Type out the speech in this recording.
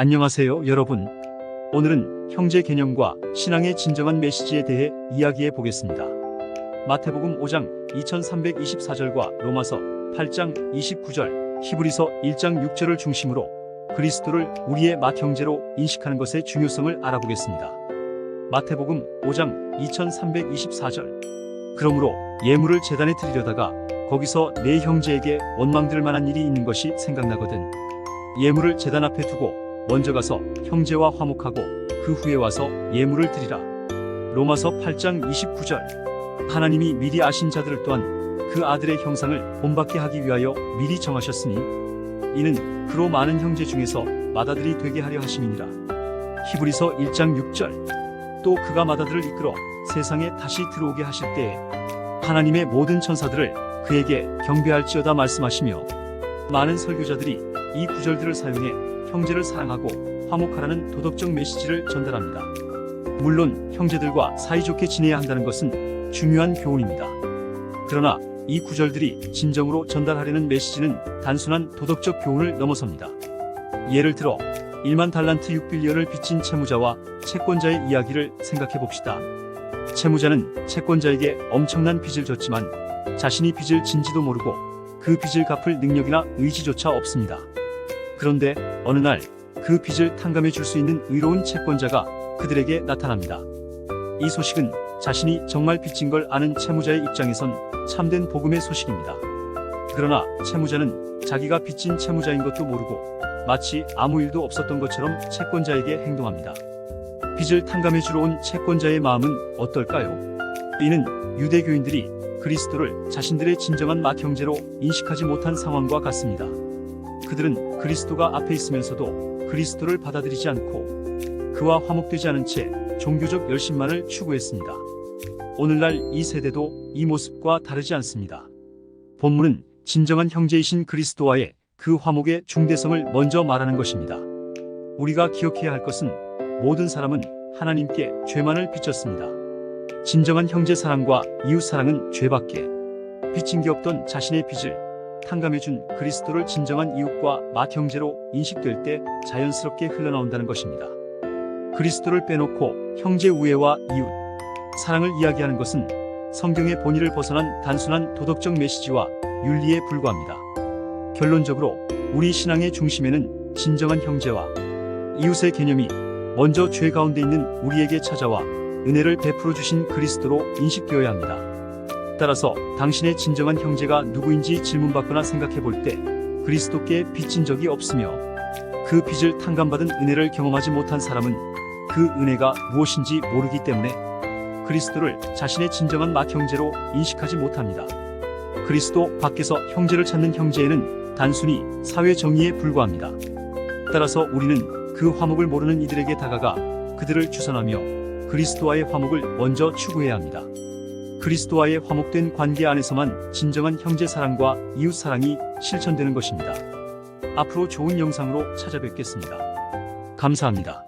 안녕하세요, 여러분. 오늘은 형제 개념과 신앙의 진정한 메시지에 대해 이야기해 보겠습니다. 마태복음 5장 2324절과 로마서 8장 29절, 히브리서 1장 6절을 중심으로 그리스도를 우리의 맏형제로 인식하는 것의 중요성을 알아보겠습니다. 마태복음 5장 2324절. 그러므로 예물을 재단에 드리려다가 거기서 내 형제에게 원망 들 만한 일이 있는 것이 생각나거든. 예물을 재단 앞에 두고 먼저 가서 형제와 화목하고 그 후에 와서 예물을 드리라. 로마서 8장 29절. 하나님이 미리 아신 자들을 또한 그 아들의 형상을 본받게 하기 위하여 미리 정하셨으니 이는 그로 많은 형제 중에서 마다들이 되게 하려 하심이니라. 히브리서 1장 6절. 또 그가 마다들을 이끌어 세상에 다시 들어오게 하실 때에 하나님의 모든 천사들을 그에게 경배할지어다 말씀하시며 많은 설교자들이 이 구절들을 사용해 형제를 사랑하고 화목하라는 도덕적 메시지를 전달합니다. 물론 형제들과 사이좋게 지내야 한다는 것은 중요한 교훈입니다. 그러나 이 구절들이 진정으로 전달하려는 메시지는 단순한 도덕적 교훈을 넘어섭니다. 예를 들어 1만 달란트 6빌리언을 빚진 채무자와 채권자의 이야기를 생각해 봅시다. 채무자는 채권자에게 엄청난 빚을 졌지만 자신이 빚을 진지도 모르고 그 빚을 갚을 능력이나 의지조차 없습니다. 그런데 어느 날 그 빚을 탕감해 줄 수 있는 의로운 채권자가 그들에게 나타납니다. 이 소식은 자신이 정말 빚진 걸 아는 채무자의 입장에선 참된 복음의 소식입니다. 그러나 채무자는 자기가 빚진 채무자인 것도 모르고 마치 아무 일도 없었던 것처럼 채권자에게 행동합니다. 빚을 탕감해 주러 온 채권자의 마음은 어떨까요? 이는 유대교인들이 그리스도를 자신들의 진정한 맏형제로 인식하지 못한 상황과 같습니다. 그들은 그리스도가 앞에 있으면서도 그리스도를 받아들이지 않고 그와 화목되지 않은 채 종교적 열심만을 추구했습니다. 오늘날 이 세대도 이 모습과 다르지 않습니다. 본문은 진정한 형제이신 그리스도와의 그 화목의 중대성을 먼저 말하는 것입니다. 우리가 기억해야 할 것은 모든 사람은 하나님께 죄만을 빚졌습니다. 진정한 형제 사랑과 이웃 사랑은 죄밖에 빚진 게 없던 자신의 빚을 탕감해준 그리스도를 진정한 이웃과 맏형제로 인식될 때 자연스럽게 흘러나온다는 것입니다. 그리스도를 빼놓고 형제 우애와 이웃, 사랑을 이야기하는 것은 성경의 본의를 벗어난 단순한 도덕적 메시지와 윤리에 불과합니다. 결론적으로 우리 신앙의 중심에는 진정한 형제와 이웃의 개념이 먼저 죄 가운데 있는 우리에게 찾아와 은혜를 베풀어 주신 그리스도로 인식되어야 합니다. 따라서 당신의 진정한 형제가 누구인지 질문받거나 생각해 볼 때 그리스도께 빚진 적이 없으며 그 빚을 탕감받은 은혜를 경험하지 못한 사람은 그 은혜가 무엇인지 모르기 때문에 그리스도를 자신의 진정한 맏형제로 인식하지 못합니다. 그리스도 밖에서 형제를 찾는 형제에는 단순히 사회 정의에 불과합니다. 따라서 우리는 그 화목을 모르는 이들에게 다가가 그들을 주선하며 그리스도와의 화목을 먼저 추구해야 합니다. 그리스도와의 화목된 관계 안에서만 진정한 형제 사랑과 이웃 사랑이 실천되는 것입니다. 앞으로 좋은 영상으로 찾아뵙겠습니다. 감사합니다.